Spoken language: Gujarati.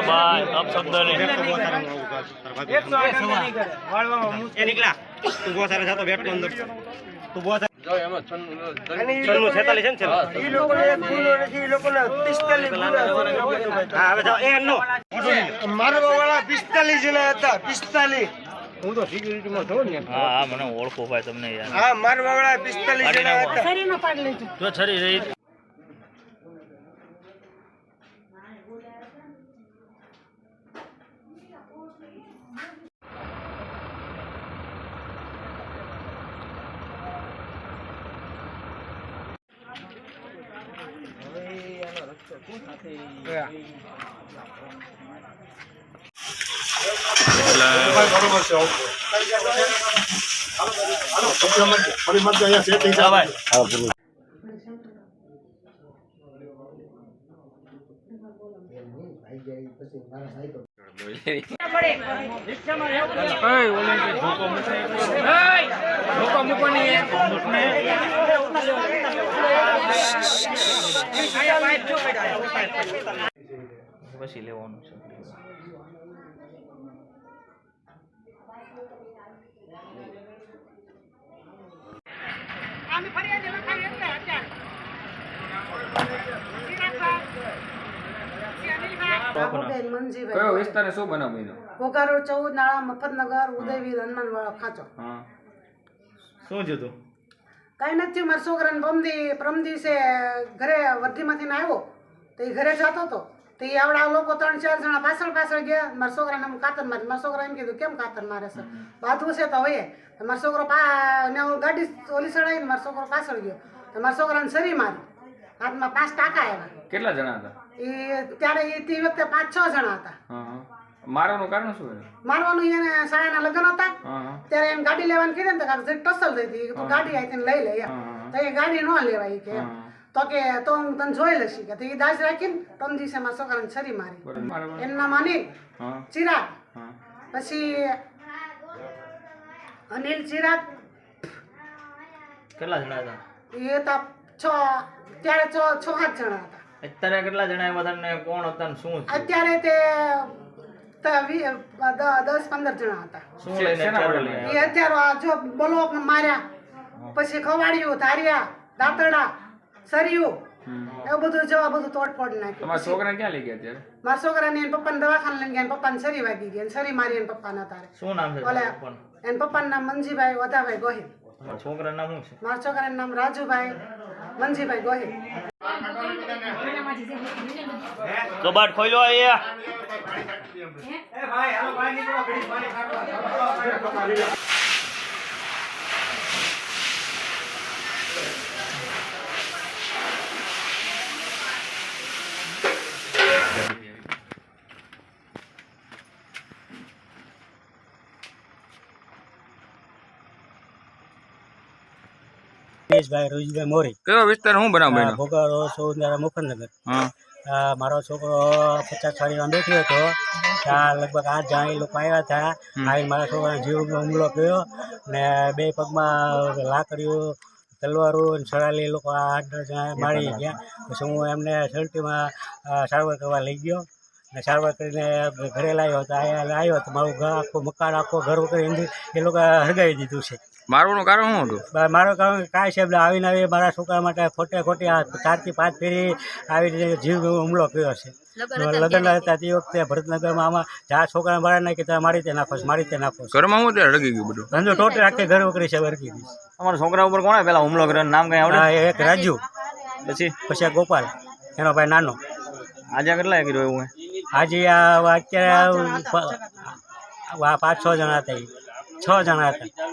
ભાઈ એ નીકળ્યા તું છન્નું છેતાલીસ છે ને હા હવે જાઓ એ નો મારવા વાળા પિસ્તાલીસ જણા હતા સિક્યુરિટીમાં છું ને હા હા મને ઓળખો ભાઈ હા મારવા વાળા પિસ્તાલીસ જણા હતા જો છરી લેવાનું છે આમ ફરિયાદ લેવાનું છે એટલે મનજીભાઈ કયો વિસ્તાર શું બનાવ બન્યો? ઘોઘારો ચૌદ નાળા મફતનગર ઉદયવીર હનુમાનવાળા ખાચો. હા. શું જોતું કઈ નથી મારા છોકરાને પ્રમદી પ્રમ દિવસે ઘરે વર્ધીમાંથી આવ્યો તો એ ઘરે જતો હતો. તો એ આવડા લોકો ત્રણ ચાર જણા પાછળ પાછળ ગયા. મારા છોકરાને આમ કાતર મારે મારા છોકરા એમ કીધું કેમ કાતર મારે છે? બાથવું છે તો હોય મારા મારો છોકરો પા ને હું ગાડી ઓલી સડાવી મારો છોકરો પાછળ ગયો. તો મારા છોકરાને સરી મારી હાથમાં પાંચ ટાંકા આવ્યા. કેટલા જણા હતા? એ ત્યારે એ તે વખતે પાંચ છ જણા હતા. મારવાનું કારણ શું મારવાનું એને શાળાના લગ્ન હતા. ત્યારે એમ ગાડી લેવાની કીધી ને તો કાંઈક ટસલ થઈ હતી. તો ગાડી આવીને લઈ લઈએ તો એ ગાડી ન લેવાય કે તો કે તો હું તને જોઈ લઈશ કે. તો એ દાજ રાખીને તમ દિવસે મારા છોકરાને છરી મારી. એમના માની ચિરાગ. પછી અનિલ ચિરાગ. કેટલા જણા હતા? એ તો છ ત્યારે છ છ સાત જણા હતા. અત્યારે કેટલા જણા આવ્યા હતા ને કોણ હતા ને શું અત્યારે તે દસ પંદર જણા હતા. શું લઈને એ અત્યારે આ જો બ્લોક માર્યા પછી ખવાડ્યું ધાર્યા દાંતડા સરિયું એવું બધું જવા બધું તોડફોડ નાખ્યું. તમારા છોકરા ક્યાં લઈ ગયા અત્યારે? મારા છોકરાને પપ્પા ને દવાખાને લઈ ગયા પપ્પા પપ્પાને સરી વાગી ગયા સરી મારી એને પપ્પાને તારે શું નામ છે ઓલે એને નામ મંજીભાઈ વધાભાઈ ગોહિલ. છોકરા છોકરાનું નામ શું છે? મારા છોકરા નામ રાજુભાઈ મંજીભાઈ ગોહિલ. કબાટ ખોલ્યો અહીંયા. દિનેશભાઈ રોહિતભાઈ મોરી. કયો વિસ્તાર હું બનાવ બન્યો? ભોગારો સૌંદર્ય મુખનગર હા. મારો છોકરો પચાસ સાડીમાં બેઠ્યો હતો. ત્યાં લગભગ આઠ જણા લોકો આવ્યા હતા. આવીને મારા છોકરાને જીવ હુમલો કર્યો ને બે પગમાં લાકડીઓ તલવારો અને એ લોકો આઠ દસ મારી ગયા. પછી હું એમને સલટીમાં સારવાર કરવા લઈ ગયો. ને સારવાર કરીને ઘરે લાવ્યો હતો. આવ્યો હતો. મારું ઘર આખું મકાન આખું ઘર વગર એ લોકો હરગાવી દીધું છે. મારવાનું કારણ શું હતું? મારું કારણ કે કાંઈ સાહેબ આવીને આવી મારા છોકરા માટે ખોટે ખોટી આ ચારથી પાંચ ફેરી આવી રીતે જીવ હુમલો કર્યો છે. લગ્ન હતા તે વખતે ભરતનગરમાં આમાં જ્યાં છોકરા મારા નાખી ત્યાં મારી રીતે નાખો મારી રીતે નાખો છો. ઘરમાં હું ત્યાં રગી ગયું બધું? ધંધો ટોટલ આખે ઘર વકરી છે વર્ગી તમારા છોકરા ઉપર કોણે પેલા હુમલો કર્યો નામ કઈ આવડે? આ એક રાજુ. પછી? પછી આ ગોપાલ એનો ભાઈ નાનો. આજે કેટલા કર્યો એવું હે? આજે આ અત્યારે પાંચ છ જણા હતા છ જણા હતા.